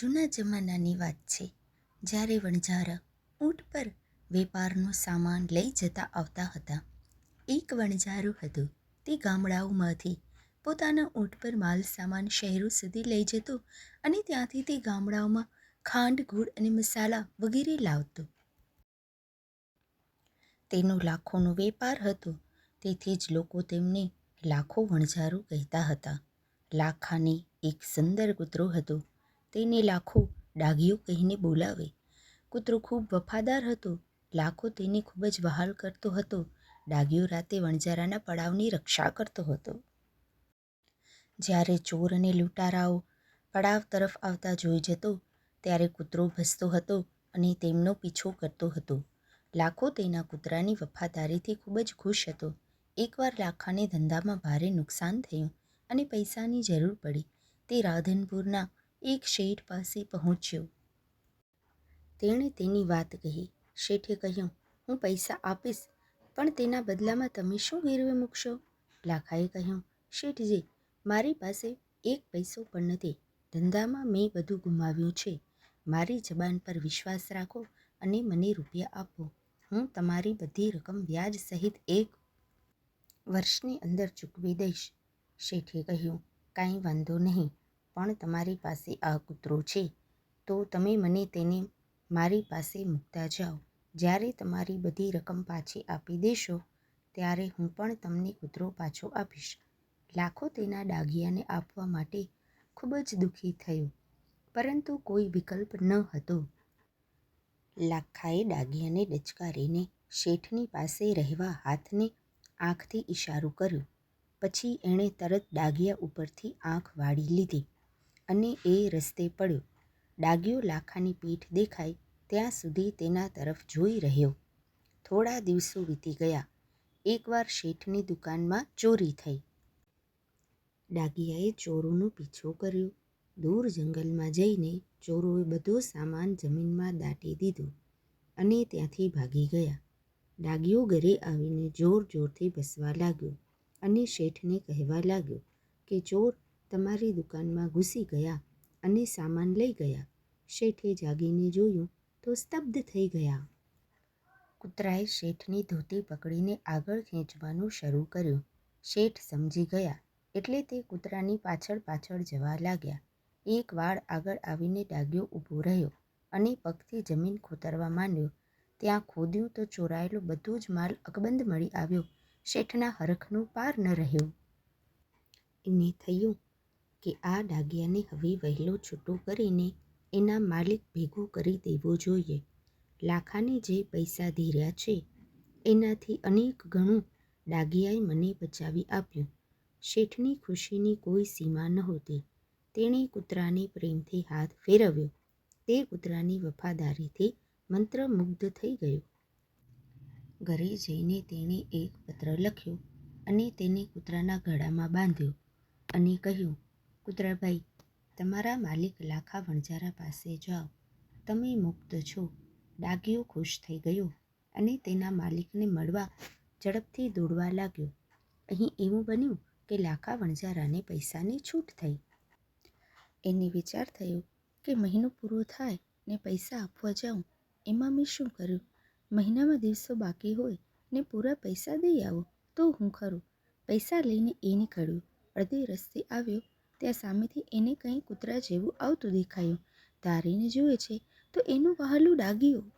જૂના જમાનાની વાત છે. જ્યારે વણઝારા ઊંટ પર વેપારનો સામાન લઈ જતા આવતા હતા. એક વણઝારું હતું. તે ગામડાઓમાંથી પોતાના ઊંટ પર માલ સામાન શહેરો સુધી લઈ જતો અને ત્યાંથી તે ગામડાઓમાં ખાંડ ગુળ અને મસાલા વગેરે લાવતો. તેનો લાખોનો વેપાર હતો. તેથી જ લોકો તેમને લાખો વણઝારું કહેતા હતા. લાખાને એક સુંદર કૂતરો હતો. તેને લાખો ડાઘિયો કહીને બોલાવે. કૂતરો ખૂબ વફાદાર હતો. લાખો તેને ખૂબ જ વહાલ કરતો હતો. ડાઘિયો રાતે વણજારાના પડાવની રક્ષા કરતો હતો. જ્યારે ચોર અને લૂંટારાઓ પડાવ તરફ આવતા જોઈ જતો, ત્યારે કૂતરો ભસતો હતો અને તેમનો પીછો કરતો હતો. લાખો તેના કૂતરાની વફાદારીથી ખૂબ જ ખુશ હતો. એકવાર લાખાને ધંધામાં ભારે નુકસાન થયું અને પૈસાની જરૂર પડી, તે રાધનપુરના એક શેઠ પાસે પહોંચ્યો. તેણે તેની વાત કહી. શેઠે કહ્યું, હું પૈસા આપીશ, પણ તેના બદલામાં તમે શું ગીરવે મૂકશો? લાખાએ કહ્યું, શેઠજી, મારી પાસે એક પૈસો પણ નથી. ધંધામાં મેં બધું ગુમાવ્યું છે. મારી જબાન પર વિશ્વાસ રાખો અને મને રૂપિયા આપો. હું તમારી બધી રકમ વ્યાજ સહિત એક વર્ષની અંદર ચૂકવી દઈશ. શેઠે કહ્યું, કાંઈ વાંધો નહીં. પણ તમારી પાસે આ કૂતરો છે, તો તમે મને તેને મારી પાસે મૂકતા જાઓ. જ્યારે તમારી બધી રકમ પાછી આપી દેશો, ત્યારે હું પણ તમને કૂતરો પાછો આપીશ. લાખો તેના ડાઘિયાને આપવા માટે ખૂબ જ દુઃખી થયો, પરંતુ કોઈ વિકલ્પ ન હતો. લાખાએ ડાઘિયાને ડચકારીને શેઠની પાસે રહેવા હાથને આંખથી ઇશારો કર્યો. પછી એણે તરત ડાઘિયા ઉપરથી આંખ વાળી લીધી. અને એ રસ્તે પડ્યો. ડાગ્યો લાખાની પીઠ દેખાય ત્યાં સુધી તેના તરફ જોઈ રહ્યો. થોડા દિવસો વીતી ગયા. એકવાર શેઠની દુકાનમાં ચોરી થઈ. ડાઘિયાએ ચોરોનો પીછો કર્યો. દૂર જંગલમાં જઈને ચોરોએ બધો સામાન જમીનમાં દાટી દીધો અને ત્યાંથી ભાગી ગયા. ડાગિયો ઘરે આવીને જોર જોરથી ભસવા લાગ્યો અને શેઠને કહેવા લાગ્યો કે, ચોર તમારી દુકાનમાં ઘૂસી ગયા અને સામાન લઈ ગયા. શેઠે જાગીને જોયું તો સ્તબ્ધ થઈ ગયા. કૂતરાએ શેઠની ધોતી પકડીને આગળ ખેંચવાનું શરૂ કર્યું. શેઠ સમજી ગયા એટલે તે કૂતરાની પાછળ પાછળ જવા લાગ્યા. એક વાળ આગળ આવીને ડાગ્યો ઊભો રહ્યો અને પગથી જમીન ખોતરવા માંડ્યો. ત્યાં ખોદ્યું તો ચોરાયેલો બધો જ માલ અકબંધ મળી આવ્યો. શેઠના હરખનો પાર ન રહ્યો. એને થયું કે આ ડાગિયાને હવે વહેલો છૂટો કરીને એના માલિક ભેગો કરી દેવો જોઈએ. લાખાને જે પૈસા ધીર્યા છે, એનાથી અનેક ગણું ડાગિયાએ મને બચાવી આપ્યું. શેઠની ખુશીની કોઈ સીમા નહોતી. તેણે કૂતરાને પ્રેમથી હાથ ફેરવ્યો. તે કૂતરાની વફાદારીથી મંત્રમુગ્ધ થઈ ગયો. ઘરે જઈને તેણે એક પત્ર લખ્યો અને તેને કૂતરાના ગળામાં બાંધ્યો અને કહ્યું કૂતરાભાઈ તમારા માલિક લાખા વણજારા પાસે જાઓ. તમે મુક્ત છો. ડાગીયો ખુશ થઈ ગયો અને તેના માલિકને મળવા ઝડપથી દોડવા લાગ્યો. અહીં એવું બન્યું કે લાખા વણજારાને પૈસાની છૂટ થઈ. એને વિચાર થયો કે મહિનો પૂરો થાય ને પૈસા આપવા જાઉં, એમાં મેં શું કર્યું? મહિનામાં દિવસો બાકી હોય ને પૂરા પૈસા દઈ આવો તો હું ખરું. પૈસા લઈને એ નીકળ્યું. અડધે રસ્તે આવ્યો ત્યાં સામેથી એને કંઈ કૂતરા જેવું આવતું દેખાયું. ધારીને જુએ છે તો એનું વહાલું ડાઘિયું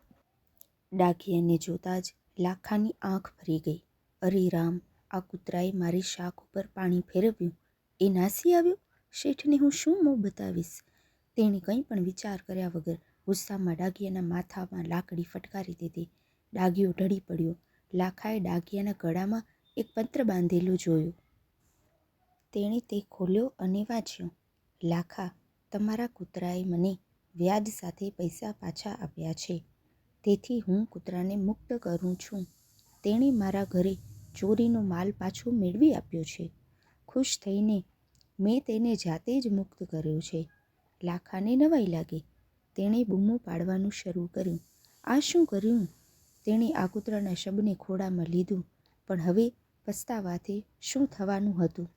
ડાઘિયાને જોતાં જ લાખાની આંખ ભરી ગઈ. અરે રામ, આ કૂતરાએ મારી શાક ઉપર પાણી ફેરવ્યું. એ નાસી આવ્યો? શેઠને હું શું મોં બતાવીશ? તેણે કંઈ પણ વિચાર કર્યા વગર ગુસ્સામાં ડાઘિયાના માથામાં લાકડી ફટકારી દીધી. ડાઘિયો ઢળી પડ્યો. લાખાએ ડાઘિયાના ગળામાં એક પત્ર બાંધેલું જોયું. તેણે તે ખોલ્યો અને વાંચ્યું, લાખા, તમારા કૂતરાએ મને વ્યાજ સાથે પૈસા પાછા આપ્યા છે. તેથી હું કૂતરાને મુક્ત કરું છું. તેણે મારા ઘરે ચોરીનો માલ પાછો મેળવી આપ્યો છે. ખુશ થઈને મેં તેને જાતે જ મુક્ત કર્યો છે. લાખાને નવાઈ લાગી. તેણે બૂમો પાડવાનું શરૂ કર્યું. આ શું કર્યું? તેણે આ કૂતરાના શબને ખોળામાં લીધું. પણ હવે પસ્તાવાથી શું થવાનું હતું?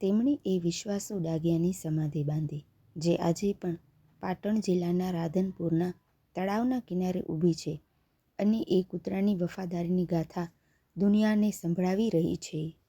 તેમણે એ વિશ્વાસો ડાઘિયાની સમાધિ બાંધી, જે આજે પણ પાટણ જિલ્લાના રાધનપુરના તળાવના કિનારે ઊભી છે અને એ કૂતરાની વફાદારીની ગાથા દુનિયાને સંભળાવી રહી છે.